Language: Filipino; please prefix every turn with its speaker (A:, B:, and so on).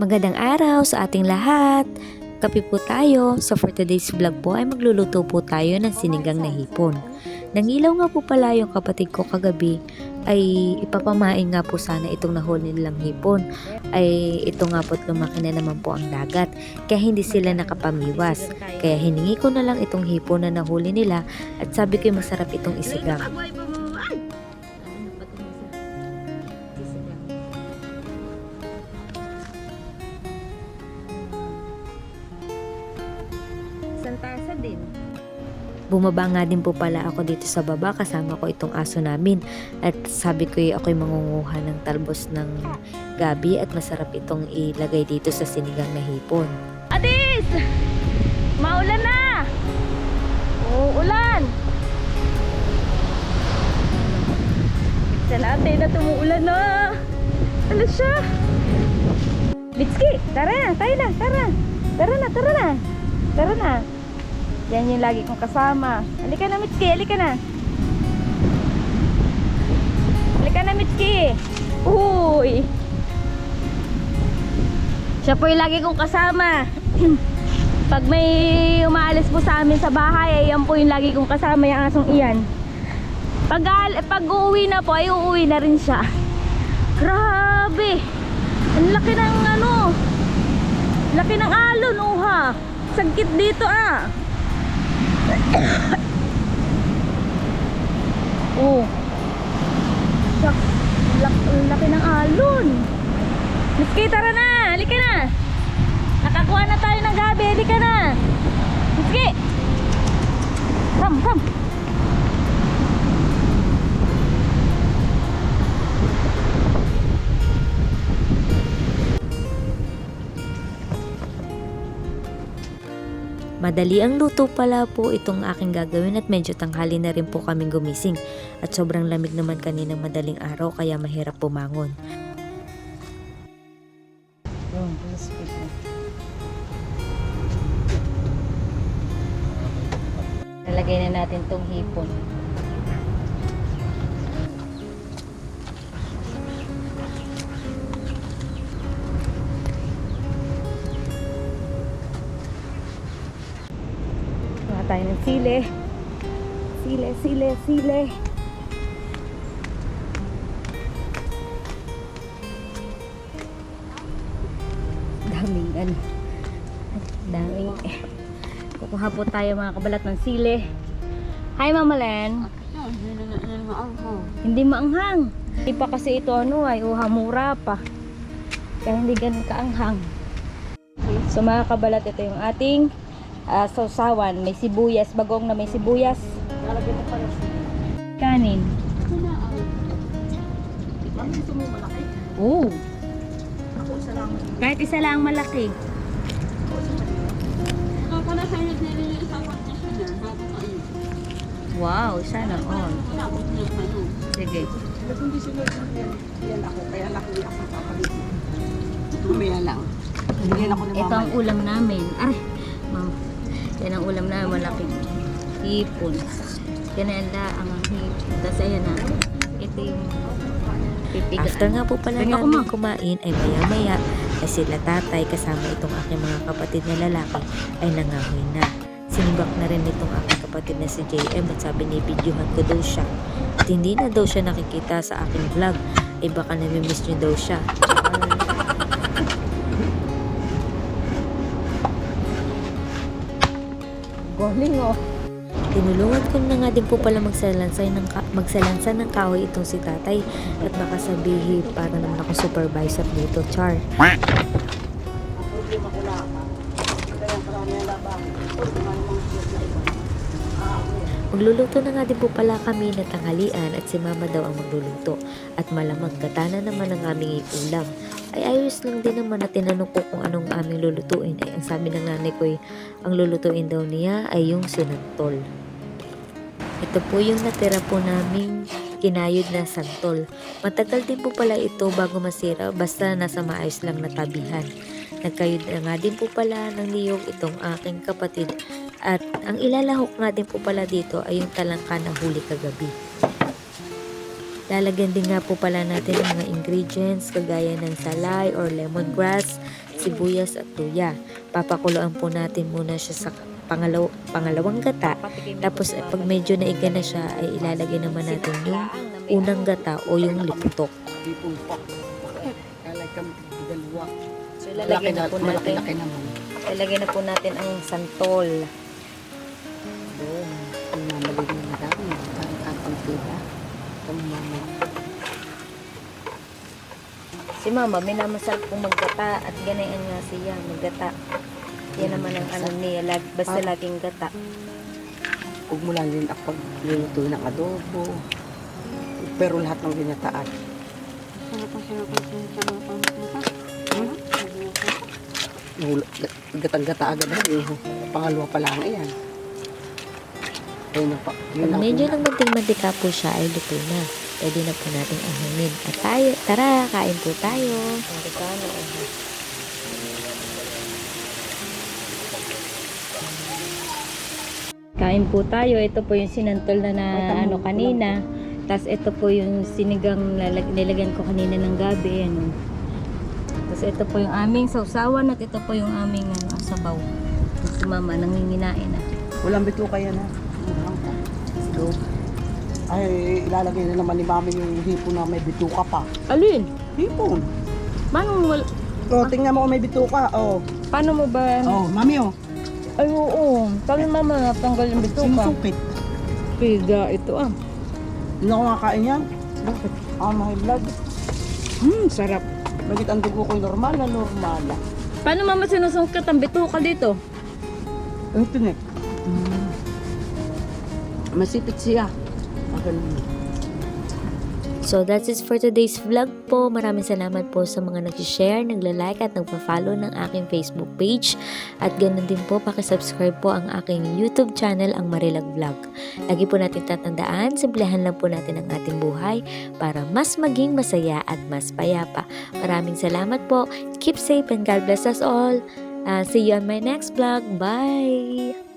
A: Magandang araw sa ating lahat. Kape po tayo. So for today's vlog po ay magluluto po tayo ng sinigang na hipon. Nangilaw nga po pala yung kapatid ko kagabi ay ipapamain nga po sana itong nahuli nilang hipon. Ay ito nga po lumaki na naman po ang dagat kaya hindi sila nakapamiwas. Kaya hiningi ko na lang itong hipon na nahuli nila at sabi ko masarap itong isigang. Bumaba nga din po pala ako dito sa baba kasama ko itong aso namin at sabi ko eh, ako'y mangunguha ng talbos ng gabi at masarap itong ilagay dito sa sinigang na hipon.
B: Atis! Maulan na! Uulan! Sa natin na tumuulan na! Ano siya? Mitski! Tara na! Tayo na! Tara! Tara na! Tara na! Tara na! Yan yung lagi kong kasama. Halika na Mitski! Halika na! Halika na Mitski! Uy! Siya po yung lagi kong kasama. Pag may umaalis po sa amin sa bahay, ay yan po yung lagi kong kasama, yung asong iyan. Pag, pag uuwi na po, ay uuwi na rin siya. Grabe! Ang laki ng ano, laki ng alon, oh ha. Sagkit dito ah. Oh. Sak, lak, laki ng alon. Miski, tara na! Halika na! Nakakuha na tayo ng gabi, halika na! Miski! Ram, ram!
A: Madali ang luto pala po itong aking gagawin at medyo tanghali na rin po kaming gumising at sobrang lamig naman kaninang madaling araw kaya mahirap pumangon.
B: Nalagay na natin tong hipon. Sile. Sile, sile, sile. Daming ano. Daming Kukuha po tayo mga kabalat ng sile. Hi Mama Len. Hindi maanghang. Hindi pa kasi ito ano ay uha mura pa. Kaya hindi ganun kaanghang. So mga kabalat ito yung ating ah, sausawan. May sibuyas, bagong na may sibuyas. Kanin. Oh. Kahit isa lang malaki. Wow, sana all. Sige.
C: Yan ako, kaya nakuli ako sa kapalit. Mamaya lang. Bigyan ako ng
B: Ito ang
C: mama.
B: ulam namin. Aray. Yan ang ulam namin, malaking hipon. Yan ang ang hipon. Tapos ayan na. Ito yung pipigaan.
A: After nga po pala
B: ko,
A: namin
B: Ma.
A: kumain ay maya maya ay sila tatay kasama itong aking mga kapatid na lalaki ay nangahoy na. Sinibak na rin itong aking kapatid na si JM at sabi ni videohan ko daw siya. At hindi na daw siya nakikita sa aking vlog ay baka namimiss niyo daw siya.
B: Galing oh.
A: Tinulungan ko na nga din po pala magsalansay ng magsalansan ng kahoy itong si tatay at baka sabihin para naman ako supervisor dito, Char. Magluluto na nga din po pala kami na tanghalian at si mama daw ang magluluto at malamang katana naman ang aming ulam. Ay ayos lang din naman na tinanong ko kung anong aming lulutuin ay ang sabi ng nanay ko ay ang lulutuin daw niya ay yung sinantol. Ito po yung natira po naming kinayod na santol. Matagal din po pala ito bago masira basta nasa maayos lang na tabihan. Nagkayod na nga din po pala ng niyog itong aking kapatid at ang ilalahok nga din po pala dito ay yung talangka na huli kagabi. Lalagyan din nga po pala natin ng mga ingredients kagaya ng salay or lemongrass, sibuyas at luya. Papakuluan po natin muna siya sa pangalaw, pangalawang gata. Tapos eh, pag medyo naiga na siya ay ilalagay naman natin yung unang gata o yung liputok. So
C: Malaki na, malaki-laki naman.
A: ilalagay na po natin ang santol. Si mama, minamasal po maggata at ganayan nga siya, maggata. Yan naman ang ano niya, lag, basta laging gata.
C: Huwag mo lang din ako pagluluto ng adobo. Pero lahat ng ginataan. Gatang-gata agad na eh. Pangalawa pa lang yan. Ayun na pa. Yun
A: Pag
C: ang
A: medyo
C: una.
A: nang manting-mantika po siya ay luto na. Pwede na po nating ahumin. At tayo, tara, kain po tayo. Amerikano.
B: Kain po tayo. Ito po yung sinantol na, na ano kanina. Tapos ito po yung sinigang nilagyan ko kanina ng gabi. Ano. Tapos ito po yung aming sausawan at ito po yung aming ano, sabaw. Si mama nanginginain na.
C: Walang bito kaya na. So, ay, ilalagay na naman ni Mami yung hipon na may bituka pa.
B: Alin?
C: Hipon.
B: Paano mo,
C: Oh, tingnan mo kung may bituka. Oh.
B: paano mo ba?
C: Oh, Mami oh.
B: Ay oo. Sabi mama natanggal yung bituka.
C: Sinusukit.
B: Piga ito ah.
C: Hindi ako makakain yan.
B: Bakit?
C: Ah, my blood.
B: Hmm, sarap.
C: Bakit ang dugo ko normal na normal?
B: Paano mama sinusungkat ang bituka dito?
C: Ang tinik. Masipit siya.
A: So that's it for today's vlog po. Maraming salamat po sa mga nag-share, nagla-like at nagpa-follow ng aking Facebook page. At ganun din po, pakisubscribe po ang aking YouTube channel, ang Marilag Vlog. Lagi po natin tatandaan, simplihan lang po natin ang ating buhay para mas maging masaya at mas payapa. Maraming salamat po. Keep safe and God bless us all. Uh, see you on my next vlog. Bye!